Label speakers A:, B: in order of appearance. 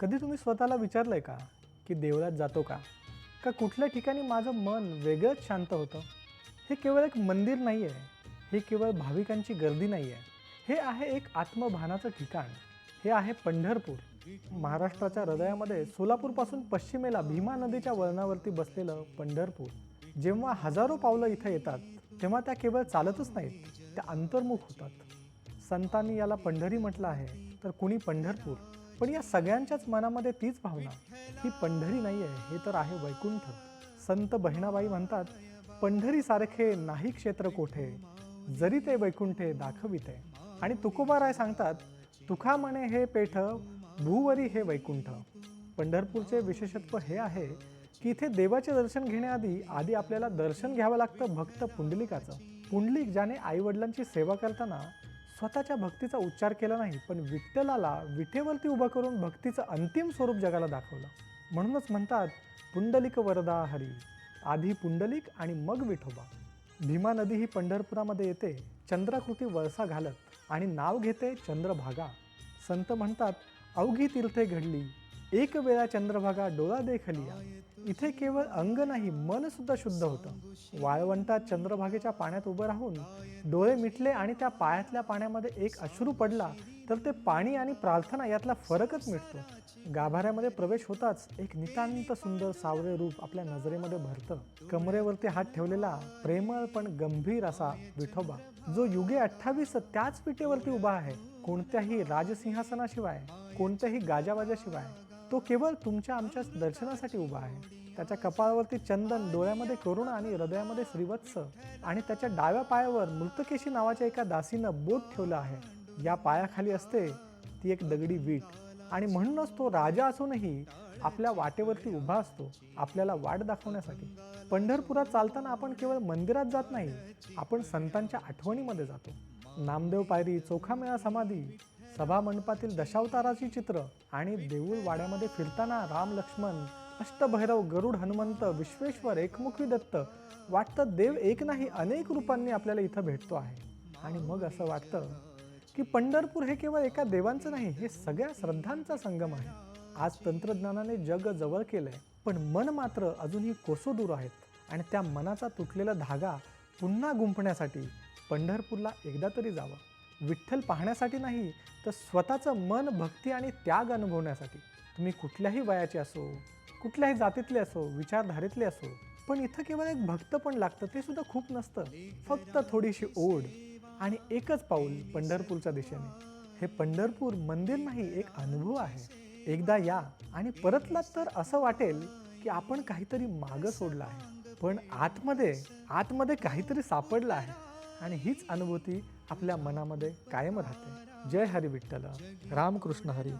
A: कधी तुम्ही स्वतःला विचारलंय का की देवळात जातो का? का कुठल्या ठिकाणी माझं मन वेगळंच शांत होतं? हे केवळ एक मंदिर नाही आहे हे केवळ भाविकांची गर्दी नाही आहे हे आहे एक आत्मभानाचं ठिकाण. हे आहे पंढरपूर. महाराष्ट्राच्या हृदयामध्ये सोलापूरपासून पश्चिमेला भीमा नदीच्या वळणावरती बसलेलं पंढरपूर. जेव्हा हजारो पावलं इथं येतात तेव्हा त्या केवळ चालतच नाहीत त्या अंतर्मुख होतात. संतांनी याला पंढरी म्हटलं आहे. तर कुणी पंढरपूर? पण या सगळ्यांच्याच मनामध्ये तीच भावना ही पंढरी नाही आहे हे तर आहे वैकुंठ. संत बहिणाबाई म्हणतात पंढरीसारखे नाही क्षेत्र कोठे जरी ते वैकुंठे दाखविते. आणि तुकोबाराय सांगतात तुखा म्हणे हे पेठ भूवरी हे वैकुंठ. पंढरपूरचे विशेषत्व हे आहे की इथे देवाचे दर्शन घेण्याआधी आधी आपल्याला दर्शन घ्यावं लागतं भक्त पुंडलिकाचं. पुंडलिक ज्याने आईवडिलांची सेवा करताना स्वतःच्या भक्तीचा उच्चार केला नाही पण विठ्ठलाला विठेवरती उभं करून भक्तीचं अंतिम स्वरूप जगाला दाखवलं. म्हणूनच म्हणतात पुंडलिक वरदा हरी आधी पुंडलिक आणि मग विठोबा. भीमा नदी ही पंढरपुरामध्ये येते चंद्राकृती वळसा घालत आणि नाव घेते चंद्रभागा. संत म्हणतात अवघी तीर्थे घडली एक वेळा चंद्रभागा डोळा देखलिया. इथे केवळ अंग नाही मन सुद्धा शुद्ध होतं. वाळवंटात चंद्रभागेच्या पाण्यात उभं राहून डोळे मिटले आणि त्या पायातल्या पाण्यामध्ये एक अश्रू पडला तर ते पाणी आणि प्रार्थना यातला फरकच मिटतो. गाभाऱ्यामध्ये प्रवेश होताच एक नितांत सुंदर सावरे रूप आपल्या नजरेमध्ये भरतं. कमरेवरती हात ठेवलेला प्रेमळ पण गंभीर असा विठोबा जो युगे अठ्ठावीस त्याच पिठेवरती उभा आहे कोणत्याही राजसिंहासनाशिवाय कोणत्याही गाजावाजाशिवाय. तो केवळ तुमच्या आमच्या दर्शनासाठी उभा आहे. त्याच्या कपाळावरती चंदन डोळ्यामध्ये करुणा आणि हृदयामध्ये श्रीवत्स आणि त्याच्या डाव्या पायावर मृतकेशी नावाच्या एका दासीनं बोट ठेवलं आहे. या पायाखाली असते ती एक दगडी वीट आणि म्हणूनच तो राजा असूनही आपल्या वाटेवरती उभा असतो आपल्याला वाट दाखवण्यासाठी. पंढरपुरात चालताना आपण केवळ मंदिरात जात नाही आपण संतांच्या आठवणीमध्ये जातो. नामदेव पायरी चोखामेळा समाधी सभा मंडपातील दशावताराची चित्र आणि देऊळ वाड्यामध्ये फिरताना राम लक्ष्मण अष्टभैरव गरुड हनुमंत विश्वेश्वर एकमुखी दत्त वाटतं देव एक नाही अनेक रूपांनी आपल्याला इथं भेटतो आहे. आणि मग असं वाटतं की पंढरपूर हे केवळ एका देवांचं नाही हे सगळ्या श्रद्धांचा संगम आहे. आज तंत्रज्ञानाने जग जवळ केलंय पण मन मात्र अजूनही कोसो दूर आहेत. आणि त्या मनाचा तुटलेला धागा पुन्हा गुंफण्यासाठी पंढरपूरला एकदा तरी जावं. विठ्ठल पाहण्यासाठी नाही तर स्वतःचं मन भक्ती आणि त्याग अनुभवण्यासाठी. तुम्ही कुठल्याही वयाचे असो कुठल्याही जातीतले असो विचारधारेतले असो पण इथं केवळ एक भक्त पण लागतं ते सुद्धा खूप नसतं. फक्त थोडीशी ओढ आणि एकच पाऊल पंढरपूरच्या दिशेने. हे पंढरपूर मंदिर नाही एक अनुभव आहे. एकदा या आणि परतलात तर असं वाटेल की आपण काहीतरी मागं सोडलं आहे. पण आतमध्ये आतमध्ये काहीतरी सापडलं आहे. आणि हीच अनुभूती आपल्या मनामध्ये कायम राहते. जय हरी विठ्ठल. रामकृष्ण हरी.